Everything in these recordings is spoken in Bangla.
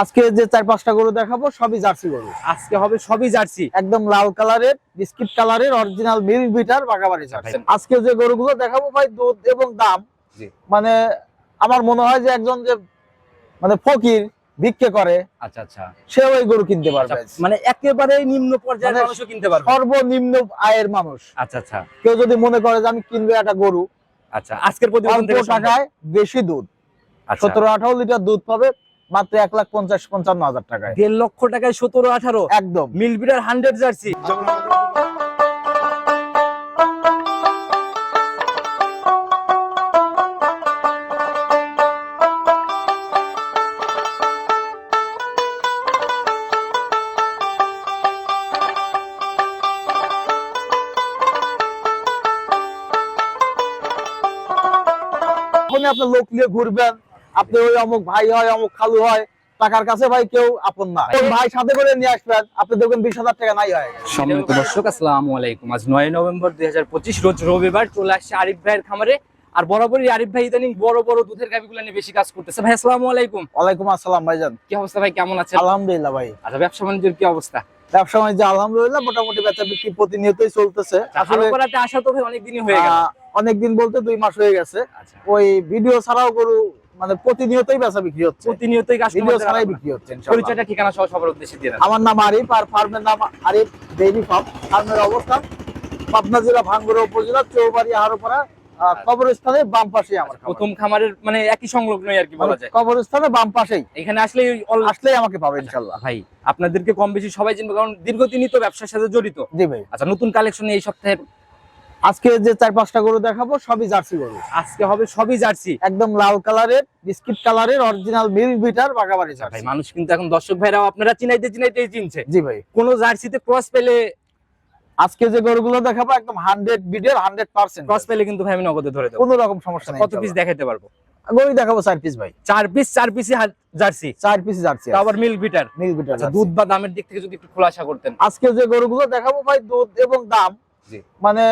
আজকে যে চার পাঁচটা গরু দেখাবো সবই জার্সি গরু। আজকে হবে সবই জার্সি। একদম লাল কালারের বিস্কিট কালারের অরিজিনাল মিল বিটার বাগাবাড়ি জার্সি। আজকে যে গরুগুলো দেখাবো ভাই দুধ এবং দাম মানে আমার মনে হয় যে একজন যে মানে ফকির ভিক্ষে করে আচ্ছা আচ্ছা। সেও এই গরু কিনতে পারবে। মানে একেবারে নিম্ন পর্যায়ের মানে মানুষও কিনতে পারবে। সর্বনিম্ন আয়ের মানুষ। আচ্ছা আচ্ছা। কেউ যদি মনে করে যে আমি কিনবো একটা গরু আচ্ছা আজকের প্রতিবেদন থেকে টাকায় বেশি দুধ। আচ্ছা। সতেরো আঠারো লিটার দুধ পাবে মাত্র এক লাখ পঞ্চাশ পঞ্চান্ন হাজার টাকায়। দেড় লক্ষ টাকায় সতেরো আঠারো। একদম। Milk Vita hundred jersey. আপনার লোক নিয়ে ঘুরবেন আপনি ওই অমুক ভাই হয় অমুক খালু হয় টাকার কাছে ভাই কেউ আপন না। ভাই সাথে করে নিয়ে আসবেন আপনি দেখবেন বিশ হাজার টাকা নাই হয় সম্মানিত দর্শক আসসালামু আলাইকুম। আজ নয় নভেম্বর দুই হাজার পঁচিশ রোজ রবিবার চলে আসছে আরিফ ভাইয়ের খামারে। আর বরাবরই আরিফ ভাই ইদানিং বড় বড় দুধের গাভিগুলো নিয়ে বেশি কাজ করতেছে। ভাই আসসালামু আলাইকুম। ওয়ালাইকুম আসসালাম ভাইজান। কি অবস্থা ভাই? কেমন আছেন? আলহামদুলিল্লাহ ভাই। আচ্ছা ব্যবসা বাণিজ্যের কি অবস্থা? ব্যবসা বাণিজ্য আলহামদুলিল্লাহ মোটামুটি বেচা বিক্রি প্রতিনিয়তই চলতেছে। আসলে আসলে করাতে আসা তো ভাই অনেকদিনই হয়ে গেল। অনেকদিন বলতে দুই মাস হয়ে গেছে। আচ্ছা। ওই ভিডিও ছাড়াও গরু মানে প্রতিনিয়তই বেচা বিক্রি হচ্ছে। প্রতিনিয়তই ভিডিও ছাড়াই বিক্রি হচ্ছে পরিচয়টা ঠিকানা সহ সবার উদ্দেশ্যে দিয়ে আমার নাম আরিফ আর ফার্মের নাম আরিফ ডেইরি ফার্ম ফার্মের অবস্থান পাবনা জেলা ভাঙ্গুড়া উপজেলা চৌবাড়ি হারোপাড়া আহ, কবরস্থানের বাম পাশে আমার। প্রথম খামারের মানে একই সংলগ্নই আর কি বলা যায়। কবরস্থানের বাম পাশেই। এখানে আসলে আসলেই আমাকে পাবে ইনশাল্লাহ ভাই আপনাদেরকে কম বেশি সবাই চিনবে কারণ দীর্ঘদিনই তো ব্যবসার সাথে জড়িত। জি ভাই। আচ্ছা নতুন কালেকশন এই সপ্তাহে আজকে যে চার পাঁচটা গরু দেখাবো সবই জার্সি গরু। আজকে হবে সবই জার্সি। একদম লাল কালারের বিস্কিট কালারের অরিজিনাল মিল বিটার বাগাবাড়ি ভাই জার্সি মানুষ কিন্তু এখন দর্শক ভাইরাও আপনারা চিনাইতে চিনাইতেই চিনছে। জি ভাই। কোন জার্সিতে ক্রস পেলে আজকে যে গরুগুলো দেখাবো একদম হান্ড্রেড বিডের হান্ড্রেড পার্সেন্ট ক্রস পেলে কিন্তু ভাই আমি নগদে ধরে দেবো। কোনো রকম সমস্যা নেই কত পিস দেখাতে পারব? গরু দেখাবো চার পিস ভাই। চার পিস চার পিসই জার্সি। চার পিস জার্সি আবার মিল্ক বিটার। মিল বিটার আচ্ছা দুধ বা দামের দিক থেকে যদি একটু খোলাসা করতেন। আজকে যে গরুগুলো দেখাবো ভাই দুধ এবং দাম। মানে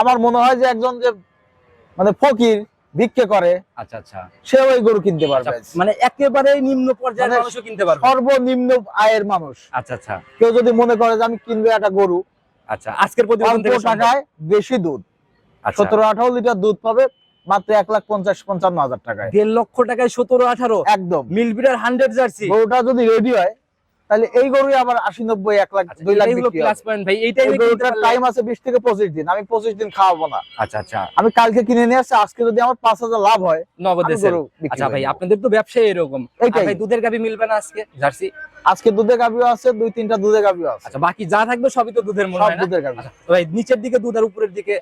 আমার মনে হয় যে একজন যে মানে ফকির ভিক্ষে করে আচ্ছা আচ্ছা। সেও এই গরু কিনতে পারবে। মানে একেবারে নিম্ন পর্যায়ের মানে মানুষও কিনতে পারবে। সর্বনিম্ন আয়ের মানুষ। আচ্ছা আচ্ছা। কেউ যদি মনে করে যে আমি কিনবো একটা গরু আচ্ছা আজকের প্রতিবেদন থেকে টাকায় বেশি দুধ। আচ্ছা, সতেরো আঠারো লিটার দুধ পাবে মাত্র এক লাখ পঞ্চাশ পঞ্চান্ন হাজার টাকায়। দেড় লক্ষ টাকায় সতেরো আঠারো? একদম। মিল বিটার হান্ড্রেড জার্সি গরুটা যদি রেডি হয় তাহলে এই গরুই আবার আশি নব্বই এক লাখ দুই লাখ টাইম আছে বিশ থেকে পঁচিশ দিন আমি পঁচিশ দিন খাওয়াবো না। আচ্ছা আচ্ছা। আমি কালকে কিনে নিয়ে আসছি আজকে যদি আমার পাঁচ হাজার লাভ হয় নগদে আচ্ছা ভাই আপনাদের তো ব্যবসায় এরকম। ভাই দুধের গাবি মিলবে না আজকে জার্সি? আজকে দুধের গাভিও আছে দুই তিনটা দুধের গাভিও আছে। আচ্ছা বাকি যা থাকবে সবই তো দুধের মনে হয় দুধের গাভি। আচ্ছা, ভাই নিচের দিকে দুধ আর উপরের দিকে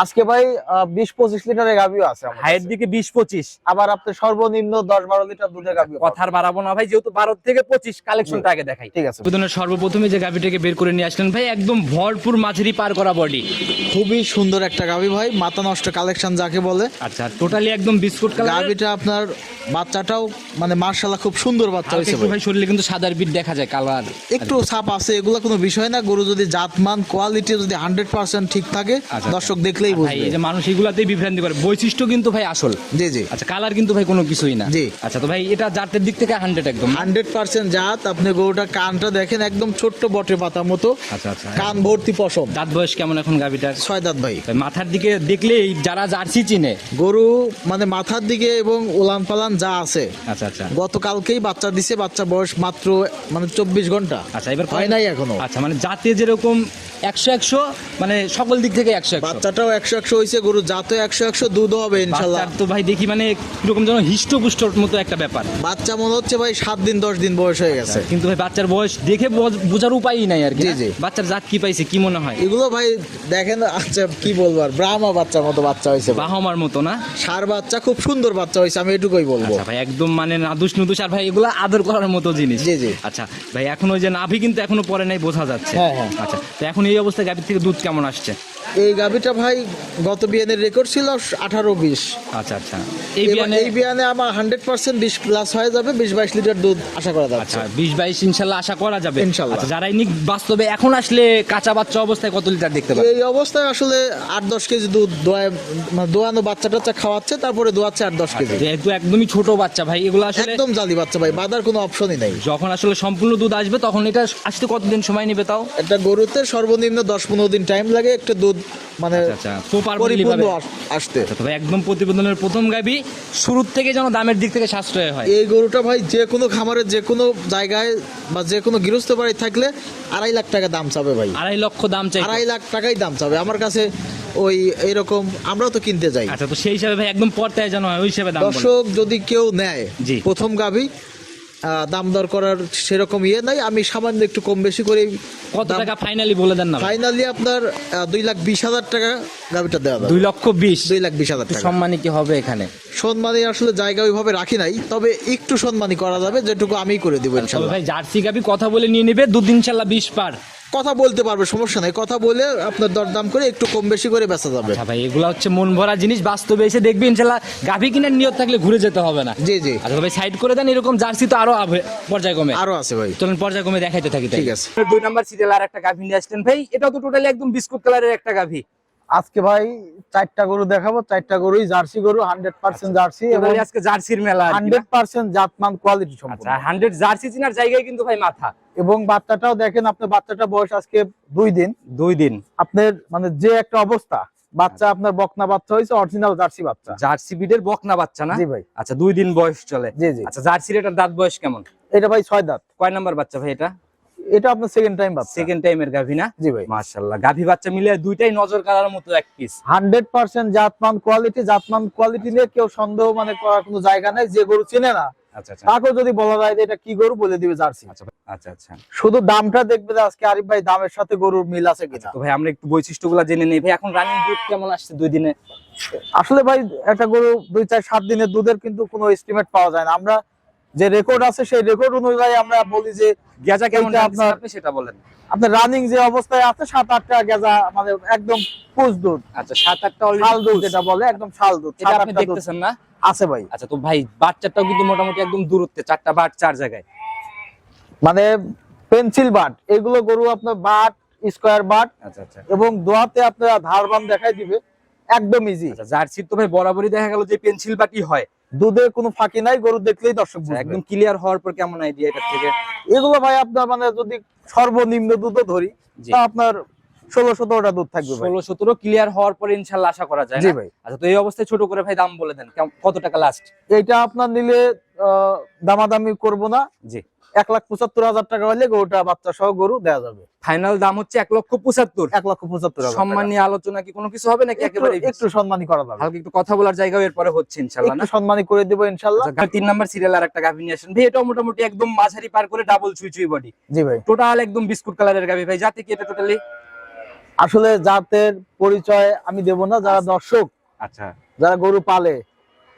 আজকে ভাই বিশ পঁচিশ লিটারের গাভিও আছে হাইয়ের দিকে বিশ পঁচিশ। আবার আপনার সর্বনিম্ন দশ বারো লিটার দুধের পাবেন। কথার বাড়াবো না ভাই যেহেতু বারো থেকে পঁচিশ কালেকশনটা আগে দেখাই। ঠিক আছে। সর্বপ্রথমে যে গাভিটাকে বের করে নিয়ে আসলেন ভাই একদম ভরপুর মাঝারি পার করা বডি খুবই সুন্দর একটা গাভি ভাই মাথা নষ্ট কালেকশন যাকে বলে। আচ্ছা টোটালি একদম বিস্কুট কালার গাভিটা আপনার বাচ্চাটাও মানে মার্শাল্লাহ খুব সুন্দর বাচ্চা হয়েছে ভাই। ভাই শরীরে কিন্তু সাদার বিট দেখা যায় কালার একটু ছাপ আছে এগুলো কোনো বিষয় না। গরু যদি জাতমান কোয়ালিটি যদি হান্ড্রেড পার্সেন্ট ঠিক থাকে আচ্ছা। দর্শক দেখলেই বুঝবে। এই যে মানুষ এগুলাতেই বিভ্রান্তি করে। বৈশিষ্ট্য কিন্তু ভাই আসল। জি জি। আচ্ছা কালার কিন্তু ভাই কোনো কিছুই না। জি। আচ্ছা তো ভাই এটা জাতের দিক থেকে হান্ড্রেড একদম। হান্ড্রেড পার্সেন্ট জাত আপনি গরুটা কানটা দেখেন একদম ছোট্ট বটে পাতা মতো। আচ্ছা আচ্ছা কান ভর্তি পশম। দাঁত বয়স কেমন এখন গাভিটার? ছয় দাঁত ভাই। মাথার দিকে দেখলেই যারা জার্সি চিনে। গরু মানে মাথার দিকে এবং উলান পালান যা আছে। আচ্ছা আচ্ছা। গতকালকেই বাচ্চা দিছে বাচ্চা বয়স মাত্র মানে চব্বিশ ঘণ্টা। আচ্ছা এবার হয় নাই এখনও। আচ্ছা মানে জাতে যেরকম একশো একশো মানে সকল দিক থেকে একশো। বাচ্চাটাও একশো একশো হয়েছে গরু জাতও একশো একশো দুধও হবে ইনশাল্লাহ বাচ্চার তো ভাই দেখি মানে কীরকম যেন হিষ্টপুষ্টর মতো একটা ব্যাপার বাচ্চা মনে হচ্ছে ভাই সাত দিন দশ দিন বয়স হয়ে গেছে কিন্তু ভাই বাচ্চার বয়স দেখে বোঝ- বোঝার উপায়ই নাই আর কি জি, না? জি। বাচ্চার জাত কি পাইছে কি মনে হয় এগুলো ভাই দেখেন আচ্ছা কি বলব আর ব্রাহ্মা বাচ্চার মতো বাচ্চা হয়েছে ভাই। বাহমার মতো না ষাঁড় বাচ্চা খুব সুন্দর বাচ্চা হয়েছে আমি এটুকুই বলব আচ্ছা ভাই একদম মানে নাদুস নুদুস আর ভাই এগুলো আদর করার মতো জিনিস জি, জি। আচ্ছা ভাই এখন ওই যে নাভি কিন্তু এখনও পরে নাই বোঝা যাচ্ছে হ্যাঁ, হ্যাঁ। আচ্ছা তো এখন এই অবস্থায় গাভীর থেকে দুধ কেমন আসছে এই গাভিটা ভাই গত বিয়ানের রেকর্ড ছিল আঠারো বিশ। আচ্ছা আচ্ছা। এই বিয়ানে এই বিয়ানে আমার হান্ড্রেড পার্সেন্ট বিশ প্লাস হয়ে যাবে বিশ বাইশ লিটার দুধ আশা করা যাচ্ছে। আচ্ছা বিশ বাইশ ইনশাল্লাহ আশা করা যাবে। ইনশাল্লাহ। আচ্ছা, যারা ইনি বাস্তবে এখন আসলে কাঁচা বাচ্চা অবস্থায় কত লিটার দেখতে পাবে? এই অবস্থায় আসলে আট দশ কেজি দুধ দোয়ায় মানে দোয়ানো বাচ্চা টাচ্চা খাওয়াচ্ছে তারপরে দোয়াচ্ছে আট দশ কেজি। যেহেতু একদমই ছোট বাচ্চা ভাই এগুলো আসলে একদম জালি বাচ্চা ভাই বাঁধার কোনো অপশনই নাই। যখন আসলে সম্পূর্ণ দুধ আসবে তখন এটা আসতে কতদিন সময় নেবে তাও? একটা গরুতে সর্বনিম্ন দশ পনেরো দিন টাইম লাগে একটা দুধ মানে আচ্ছা প্রপার পরিপূর্ণ আসতে। তবে একদম প্রতিবেদনের প্রথম গাবি শুরুর থেকে যেন দামের দিক থেকে সাশ্রয় হয়। এই গরুটা ভাই যে কোনো খামারের যে কোনো জায়গায় বা যে কোনো গৃহস্থ বাড়ি থাকলে আড়াই লাখ টাকা দাম চাবে ভাই। আড়াই লক্ষ দাম চাই আড়াই লাখ টাকাই দাম চাবে। আমার কাছে ওই এরকম আমরাও তো কিনতে যাই। আচ্ছা তো সেই হিসাবে ভাই একদম পর্তায় যেন ওই হিসাবে দাম। দর্শক যদি কেউ নেয়। প্রথম গাভি দাম দর করার সেরকম ইয়ে নাই। আমি সামান্য একটু কম বেশি করে। কত টাকা ফাইনালি বলে দেন না ফাইনালি আপনার দুই লাখ বিশ হাজার টাকা গাড়িটা দেওয়া দুই লক্ষ বিশ? দুই লাখ বিশ হাজার টাকা। সম্মানী কি হবে এখানে? সম্মানী আসলে জায়গা ওইভাবে রাখি নাই তবে একটু সম্মানী করা যাবে যেটুকু আমি করে দিব ইনশাল্লাহ। ভাই জার্সি গাবি কথা বলে নিয়ে নেবে দুদিন ইনশাল্লাহ বিশ পার। কথা বলতে পারবে সমস্যা নাই। কথা বলে আপনার দরদাম করে একটু কম বেশি করে বেচা যাবে। আচ্ছা ভাই এগুলো হচ্ছে মন ভরা জিনিস বাস্তবে এসে দেখবি ইনশাল্লাহ গাভী কিনার নিয়ত থাকলে ঘুরে যেতে হবে না। জি জি। আচ্ছা ভাই সাইড করে দেন এরকম জার্সি তো আরও আবে- পর্যায়ক্রমে আরও আছে ভাই। চলুন পর্যায়ক্রমে দেখাইতে থাকি তাই। ঠিক আছে। দুই নাম্বার সিরিয়াল আর একটা গাভী নিয়ে আসলেন। ভাই এটা তো টোটালি একদম বিস্কুট কালারের একটা গাভি। আজকে ভাই চারটা গরু দেখাবো চারটা গরুই জার্সি গরু হান্ড্রেড পার্সেন্ট জার্সি এবং আজকে জার্সির মেলা হান্ড্রেড পার্সেন্ট জাতমান কোয়ালিটি আচ্ছা সম্পূর্ণ হান্ড্রেড জার্সি চিনার জায়গায় কিন্তু ভাই মাথা। এবং বাচ্চাটাও দেখেন আপনার বাচ্চাটা বয়স আজকে দুই দিন। দুই দিন। আপনার মানে যে একটা অবস্থা বাচ্চা আপনার বকনা বাচ্চা হয়েছে অরিজিনাল জার্সি বাচ্চা। জার্সি বিডের বকনা বাচ্চা না? জি ভাই। আচ্ছা দুই দিন বয়স চলে। জি জি। আচ্ছা জার্সির এটার দাঁত বয়স কেমন? এটা ভাই ছয় দাঁত। কয় নাম্বার বাচ্চা ভাই এটা? এটা আপনার সেকেন্ড টাইম বাচ্চা। সেকেন্ড টাইমের গাভি না? জি ভাই। মাশাআল্লাহ। গাভি বাচ্চা মিলে দুইটাই নজর কাড়ার মতো এক পিস হান্ড্রেড পার্সেন্ট জাতমান কোয়ালিটি জাতমান কোয়ালিটি নিয়ে কেউ সন্দেহ মানে করার কোনো জায়গা নেই যে গরু চেনে না আচ্ছা আচ্ছা। তাকেও যদি বলা যায় এটা কি গরু বলে দিবে জার্সি। আচ্ছা আচ্ছা আচ্ছা। শুধু দামটা দেখবে আজকে আরিফ ভাই দামের সাথে গরুর মিল আছে কিনা। তো ভাই আমরা একটু বৈশিষ্ট্যগুলো জেনে নেই। ভাই এখন রানিং দুধ কেমন আসছে দুই দিনে? আসলে ভাই একটা গরু দুই চার সাত দিনের দুধের কিন্তু কোনো এস্টিমেট পাওয়া যায় না। আমরা যে রেকর্ড আছে সেই রেকর্ড অনুযায়ী আমরা বলি যে গেজা কেমন আপনার- আপনি সেটা বলেন। আপনার রানিং যে অবস্থায় আছে সাত আটটা গেজা মানে একদম পুষ দুধ। আচ্ছা সাত আটটা শাল দুধ যেটা বলে একদম শাল দুধ এটা আপনি দেখতেছেন না? আছে ভাই। আচ্ছা তো ভাই বাচ্চাটাও কিন্তু মোটামুটি একদম দূরত্বে চারটা বাট চার জায়গায়। মানে পেন্সিল বাট এগুলো গরু আপনার বাট স্কোয়ার বাট আচ্ছা আচ্ছা। এবং দোয়াতে আপনার ধারবান দেখাই দিবে একদম ইজি আচ্ছা জার্সির তো ভাই বরাবরই দেখা গেল যে পেন্সিল বাটি হয়। দুধে কোনো ফাঁকি নাই গরু দেখলেই দর্শক একদম ক্লিয়ার হওয়ার পর কেমন আইডিয়া এটা থেকে? এগুলো ভাই আপনার মানে যদি সর্বনিম্ন দুধও ধরি তা আপনার ষোলো সতেরোটা দুধ থাকবে ষোলো সতেরো ক্লিয়ার হওয়ার পরে ইনশাল্লাহ আশা করা যায় না? ভাই। আচ্ছা তো এই অবস্থায় ছোট করে ভাই দাম বলে দেন কত টাকা লাস্ট এটা আপনার নিলে আহ, দামাদামি করব না। জি। এক লাখ পঁচাত্তর হাজার টাকা হলে গরুটা বাচ্চা সহ গরু দেওয়া যাবে। ফাইনাল দাম হচ্ছে এক লক্ষ পঁচাত্তর। এক লক্ষ পঁচাত্তর সম্মান আলোচনা কি কোনো কিছু হবে নাকি একেবারে একটু সম্মানী করা যাবে। হালকা একটু কথা বলার জায়গাও এরপরে হচ্ছে ইনশাল্লাহ না? সম্মানী করে দেবো ইনশাল্লাহ। আচ্ছা, তিন নাম্বার সিরিয়াল আর একটা গাভি নিয়ে আসেন। ভাই এটাও মোটামুটি একদম মাঝারি পার করে ডাবল চুই চুই বডি জি ভাই। টোটাল একদম বিস্কুট কালারের গাভী। ভাই যাতে কি এটা টোটালি আসলে জাতের পরিচয় আমি দেব না যারা দর্শক আচ্ছা। যারা গরু পালে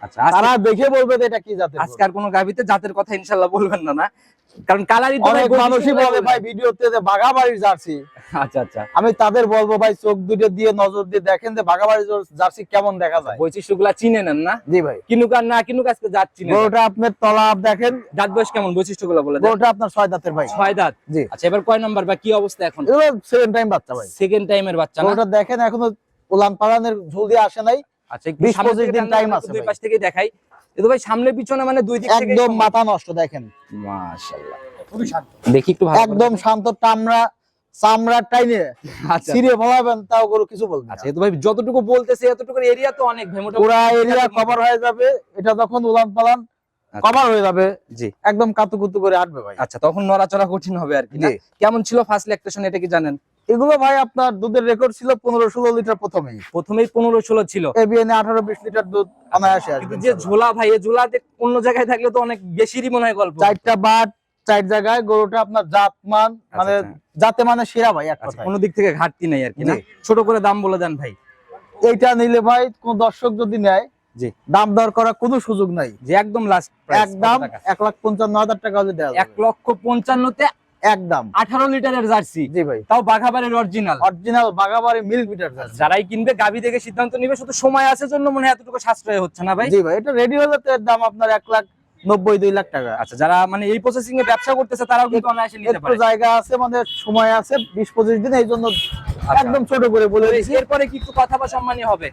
আচ্ছা তারা দেখে বলবে যে এটা কি জাতের। আজকে আর কোনো গাভীতে জাতের কথা ইনশাল্লাহ বলবেন না না? কারণ কালারই তো অনেক মানুষই বলে ভাই ভিডিওতে যে বাঘাবাড়ির জার্সি। আচ্ছা আচ্ছা। আমি তাদের বলব ভাই চোখ দুটো দিয়ে নজর দিয়ে দেখেন যে বাঘাবাড়ির জার্সি কেমন দেখা যায়। বৈশিষ্ট্যগুলা চিনে নেন না? জি ভাই। কিনুক আর না কিনুক আজকে জাত চিনে। গরুটা আপনার তলাপ দেখেন। দাঁত বয়স কেমন? বৈশিষ্ট্যগুলো বলে দেন। গরুটা আপনার ছয় দাঁতের ভাই। ছয় দাঁত? জি। আচ্ছা এবার কয় নাম্বার বা কি অবস্থা এখন? এগুলো সেকেন্ড টাইম বাচ্চা ভাই। সেকেন্ড টাইমের বাচ্চা না? গরুটা দেখেন এখনও উলান পালানের ঝুল দিয়ে আসে নাই। আচ্ছা একটু 20 25 দিন দেন, আছে দুই পাশ থেকে দেখাই। কিন্তু ভাই সামনে পিছনে মানে দুই দিক থেকে একদম মাথা নষ্ট দেখেন। মাশাআল্লাহ দেখি একটু ভালো একদম শান্ত চামড়ার টাইনে আচ্ছা। ছিঁড়ে ফলাবেন তাও গরু কিছু বলবে না। আচ্ছা তো ভাই যতটুকু বলতেছে এতটুকু এরিয়া তো অনেক পুরা এরিয়া কভার হয়ে যাবে। এটা যখন উলান পালান আচ্ছা। কভার হয়ে যাবে। জি। একদম কাতুকুতু করে হাঁটবে ভাই। আচ্ছা তখন নড়াচড়া কঠিন হবে আর কি না? কেমন ছিল ফার্স্ট ল্যাকটেশন এটা কি জানেন? এগুলো ভাই আপনার দুধের রেকর্ড ছিল পনেরো ষোলো লিটার প্রথমেই। প্রথমেই পনেরো ষোলো ছিল। এবিএনে আঠারো বিশ লিটার দুধ অনায়াসে আসবে যে ঝোলা ভাই এই ঝোলা দেখ- অন্য জায়গায় থাকলে তো অনেক বেশিরই মনে হয় গল্প। চারটা বাট চার জায়গায় গরুটা আপনার জাতমান মানে আচ্ছা। জাতে মানে সেরা ভাই এক আচ্ছা, কোনো দিক থেকে ঘাটতি নেই আর কি না? ছোট করে দাম বলে দেন ভাই। এইটা নিলে ভাই কোন দর্শক যদি নেয় জি। দাম দর করার কোনো সুযোগ নাই। যে একদম লাস্ট একদম এক লাখ পঞ্চান্ন হাজার টাকা দেওয়া এক লক্ষ পঞ্চান্নতে একদম। আঠারো লিটারের জার্সি। জি ভাই। তাও বাঘাবাড়ির original original Bagabari milk bitter যারাই কিনবে গাভি দেখে সিদ্ধান্ত নিবে শুধু সময় আছে জন্য মনে হয় এতটুকু সাশ্রয় হচ্ছে না ভাই? জি ভাই এটা রেডি হলে তো এর দাম আপনার এক লাখ নব্বই দুই লাখ টাকা। আচ্ছা যারা মানে এই প্রসেসিং এ ব্যবসা করতেছে তারাও কিন্তু অনায়াসে নিতে একটু পারে। জায়গা আছে মানে সময় আছে বিশ পঁচিশ দিন এই জন্য আচ্ছা। একদম ছোট করে বলে দিয়েছি এরপরে কি একটু কথা বা সম্মানী হবে?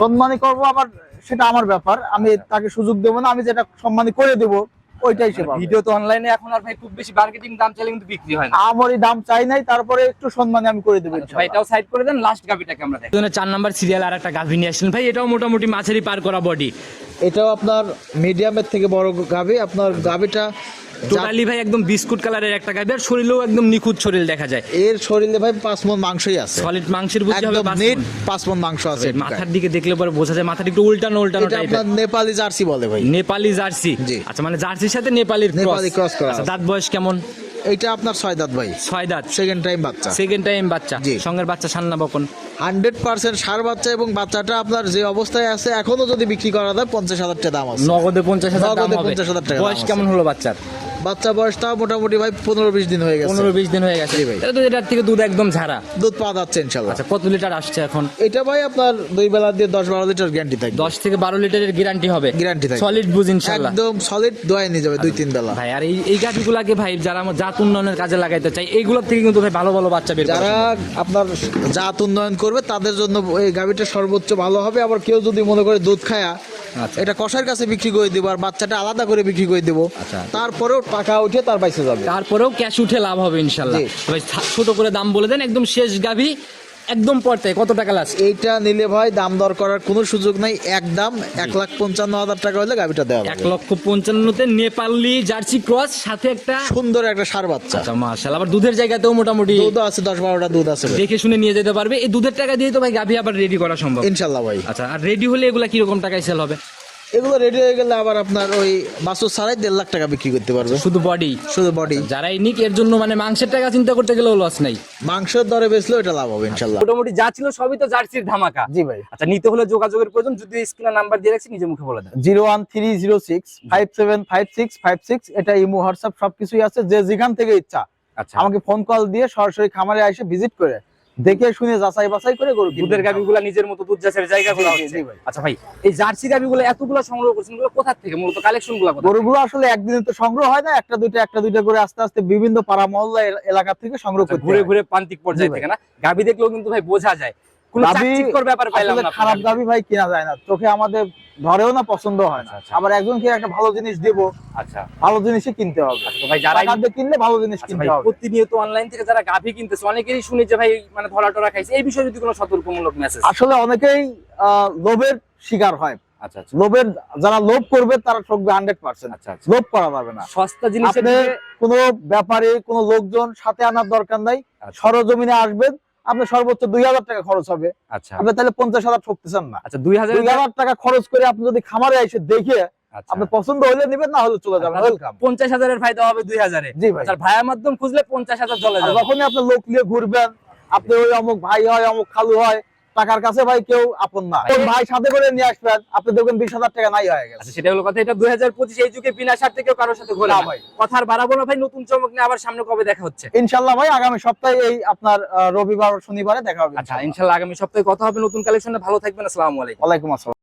সম্মানী করব আবার সেটা আমার ব্যাপার। আমি তাকে সুযোগ দেবো না আমি যেটা সম্মানী করে দেবো ওইটাই সে ভিডিও তো অনলাইনে এখন আর ভাই খুব বেশি মার্কেটিং দাম চাইলে কিন্তু বিক্রি হয় না। আমারই দাম চাই নাই তারপরে একটু সম্মানে আমি করে দেব ভাই এটাও সাইড করে দেন লাস্ট গাভিটাকে আমরা দেখি। চার নাম্বার সিরিয়াল আর একটা গাভি নিয়ে আসলেন। ভাই এটাও মোটামুটি মাছেরই পার করা বডি এটাও আপনার মিডিয়ামের থেকে বড় গাভি। আপনার গাভিটা টোটালি ভাই একদম বিস্কুট কালারের একটা আর শরীরেও একদম নিখুঁত শরীর দেখা যায়। এর শরীরে ভাই পাঁচ মন মাংসই আছে। সলিড মাংসের বুঝতে হবে নেট পাঁচ মন মাংস আছে মাথার দিকে দেখলে পরে বোঝা যায় মাথাটা একটু উল্টানো উল্টানো টাইপের আপনার নেপালি জার্সি বলে ভাই। নেপালি জার্সি। আচ্ছা মানে জার্সির সাথে নেপালির নেপালি cross করা আচ্ছা। দাঁত বয়স কেমন? এটা আপনার ছয় দাঁত ভাই। ছয় দাঁত। সেকেন্ড টাইম বাচ্চা। সেকেন্ড টাইম বাচ্চা। সঙ্গের বাচ্চা সান্না বকন হান্ড্রেড পার্সেন্ট সার বাচ্চা এবং বাচ্চাটা আপনার যে অবস্থায় আছে এখনও যদি বিক্রি করা যায় পঞ্চাশ হাজার টাকা দাম আছে। নগদে পঞ্চাশ হাজার নগদে হবে। 50,000 টাকা বয়স কেমন হলো বাচ্চার? বাচ্চা বয়সটা মোটামুটি ভাই পনেরো বিশ দিন হয়ে গেছে। পনেরো বিশ দিন হয়ে গেছে। ভাই। এটা তো এটার থেকে দুধ একদম ঝাড়া। দুধ পাওয়া যাচ্ছে ইনশাল্লাহ আচ্ছা কত লিটার আসছে এখন? এটা ভাই আপনার দুই বেলা দিয়ে দশ বারো লিটার গ্যারান্টি থাকবে। দশ থেকে বারো লিটারের গ্যারান্টি হবে। গ্যারান্টি থাকবে। সলিড বুঝ ইনশাল্লাহ একদম সলিড দোয়াই নিয়ে যাবে দুই তিন বেলা। ভাই আর এই এই গাছগুলাকে ভাই যারা আমার জাত উন্নয়নের কাজে লাগাইতে চাই এইগুলোর থেকে কিন্তু ভাই ভালো ভালো বাচ্চা বের যারা আপনার জাত উন্নয়ন করবে তাদের জন্য এই গাভিটা সর্বোচ্চ ভালো হবে। আবার কেউ যদি মনে করে দুধ খায়া আচ্ছা। এটা কষার কাছে বিক্রি করে দেবো আর বাচ্চাটা আলাদা করে বিক্রি করে দেবো। আচ্ছা। তারপরেও টাকা উঠে তার বাইসে যাবে। তারপরেও ক্যাশ উঠে লাভ হবে ইনশাল্লাহ। ছোট করে দাম বলে দেন একদম শেষ গাভি। একদম পড়তে কত টাকা লাস্ট এইটা নিলে ভাই দাম দর করার কোনো সুযোগ নাই। একদম এক লাখ পঞ্চান্ন হাজার টাকা হলে গাড়িটা দেওয়া এক হবে লক্ষ পঞ্চান্নতে নেপালি জার্সি ক্রস সাথে একটা সুন্দর একটা সার বাচ্চা। আচ্ছা মাশাল আবার দুধের জায়গাতেও মোটামুটি দুধ আছে দশ বারোটা দুধ আছে দেখে শুনে নিয়ে যেতে পারবে। এই দুধের টাকা দিয়ে তো ভাই গাভি আবার রেডি করা সম্ভব। ইনশাল্লাহ ভাই। আচ্ছা আর রেডি হলে এগুলা কীরকম টাকায় সেল হবে? এগুলো রেডি হয়ে গেলে আবার আপনার ওই বাসুর ছাড়াই দেড় লাখ টাকা বিক্রি করতে পারবে। শুধু বডি শুধু বডি যারাই নিক এর জন্য মানে মাংসের টাকা চিন্তা করতে গেলেও লস নাই। মাংসের দরে বেচলেও এটা লাভ হবে ইনশাল্লাহ। মোটামুটি যা ছিল সবই তো জার্সির ধামাকা। জি ভাই। আচ্ছা নিতে হলে যোগাযোগের প্রয়োজন যদি স্ক্রিনে নাম্বার দিয়ে রাখছি নিজে মুখে বলে দেন। Zero one three zero six five seven five six five six এটা ইমো হোয়াটসঅ্যাপ সবকিছুই আছে যে যেখান থেকে ইচ্ছা। আচ্ছা। আমাকে ফোন কল দিয়ে সরাসরি খামারে এসে ভিজিট করে দেখে শুনে যাচাই বাছাই করে গরু। দুধের গাভিগুলা নিজের মতো দুধ যাচাইয়ের জায়গাগুলো। আচ্ছা ভাই এই জার্সি গাভিগুলো এতগুলো সংগ্রহ করছেন কোথা থেকে মূলত কালেকশনগুলো? গরুগুলো আসলে একদিনে তো সংগ্রহ হয় না একটা দুইটা একটা দুইটা করে আস্তে আস্তে বিভিন্ন পাড়া মহল্লা এলাকা থেকে সংগ্রহ করে ঘুরে ঘুরে প্রান্তিক পর্যায়ে। থেকে না গাভি দেখলেও কিন্তু ভাই বোঝা যায় কোনো চাকচিক্যর ব্যাপার পাইলাম না খারাপ গাভি ভাই কেনা যায় না চোখে আমাদের ধরেও না পছন্দ হয় না। আচ্ছা, আচ্ছা। আবার একজনকে একটা ভালো জিনিস দেব আচ্ছা। ভালো জিনিসই কিনতে হবে। ভাই যারা দিয়ে কিনলে ভালো জিনিস আচ্ছা কিনতে হবে। প্রতিনিয়ত অনলাইন থেকে যারা গাভি কিনতেছে অনেকেরই শুনি যে ভাই মানে ধরা টরা খাইছে। এই বিষয়ে যদি কোনো সতর্কমূলক মেসেজ আসলে অনেকেই আহ, লোভের শিকার হয়। আচ্ছা আচ্ছা। লোভের যারা লোভ করবে তারা ঠকবে হান্ড্রেড পার্সেন্ট আচ্ছা আচ্ছা। লোভ করা যাবে না। সস্তা জিনিসের কোনো ব্যাপারে কোনো লোকজন সাথে আনার দরকার নাই। আচ্ছা। সরজমিনে আসবেন আপনার সর্বোচ্চ দুই হাজার টাকা খরচ হবে। আচ্ছা। আপনি তাহলে পঞ্চাশ হাজার ঠকতেছেন না। আচ্ছা দুই হাজার টাকা খরচ করে আপনি যদি খামারে এসে দেখে আচ্ছা। আপনি পছন্দ হলে নেবেন না হলে চলে যাবেন। ওয়েলকাম পঞ্চাশ হাজারের ফায়দা হবে দুই হাজারে। জি ভাই। ভাইয়ের ভাইয়া মাধ্যম খুঁজলে পঞ্চাশ হাজার চলে যাবে। যখনই আপনি লোক নিয়ে ঘুরবেন আপনি ওই অমুক ভাই হয় অমুক খালু হয় টাকার কাছে ভাই কেউ আপন না। ভাই- সাথে করে নিয়ে আসবেন আপনি দেখবেন বিশ হাজার টাকা নাই হয়ে গেছে। আচ্ছা সেটা হলো কথা এটা দুই হাজার পঁচিশ এই যুগে বিনা স্বার্থে থেকে কারোর সাথে ঘোরা ভাই। কথার বাড়াবো না ভাই নতুন চমক নিয়ে আবার সামনে কবে দেখা হচ্ছে? ইনশাল্লাহ ভাই আগামী সপ্তাহে এই আপনার রবিবার শনিবারে দেখা হবে আচ্ছা ইনশাল্লাহ। আগামী সপ্তাহে কথা হবে নতুন কালেকশনে ভালো থাকবেন আসসালামু আলাইকুম। আসসালাম।